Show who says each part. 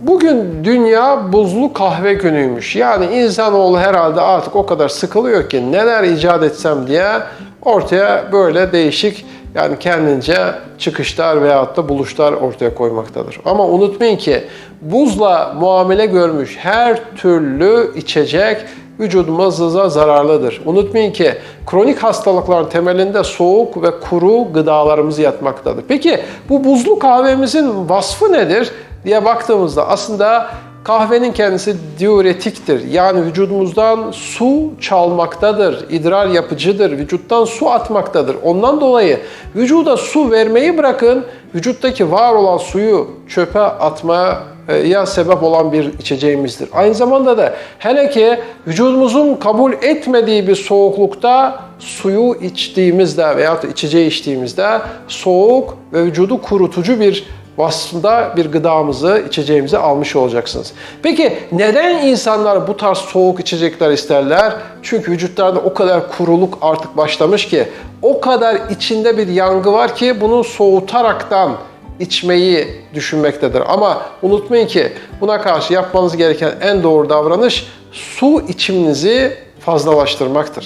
Speaker 1: Bugün dünya buzlu kahve günüymüş. Yani insanoğlu herhalde artık o kadar sıkılıyor ki neler icat etsem diye ortaya böyle değişik yani kendince çıkışlar veyahut da buluşlar ortaya koymaktadır. Ama unutmayın ki buzla muamele görmüş her türlü içecek vücudumuza zararlıdır. Unutmayın ki kronik hastalıkların temelinde soğuk ve kuru gıdalarımız yatmaktadır. Peki bu buzlu kahvemizin vasfı nedir diye baktığımızda aslında kahvenin kendisi diüretiktir. Yani vücudumuzdan su çalmaktadır, idrar yapıcıdır, vücuttan su atmaktadır. Ondan dolayı vücuda su vermeyi bırakın, vücuttaki var olan suyu çöpe atmaya ya sebep olan bir içeceğimizdir. Aynı zamanda da hele ki vücudumuzun kabul etmediği bir soğuklukta suyu içtiğimizde veya içeceği içtiğimizde soğuk ve vücudu kurutucu bir vasfında bir gıdamızı, içeceğimizi almış olacaksınız. Peki neden insanlar bu tarz soğuk içecekler isterler? Çünkü vücutlarda o kadar kuruluk artık başlamış ki, o kadar içinde bir yangı var ki bunu soğutaraktan içmeyi düşünmektedir. Ama unutmayın ki buna karşı yapmanız gereken en doğru davranış su içiminizi fazlalaştırmaktır.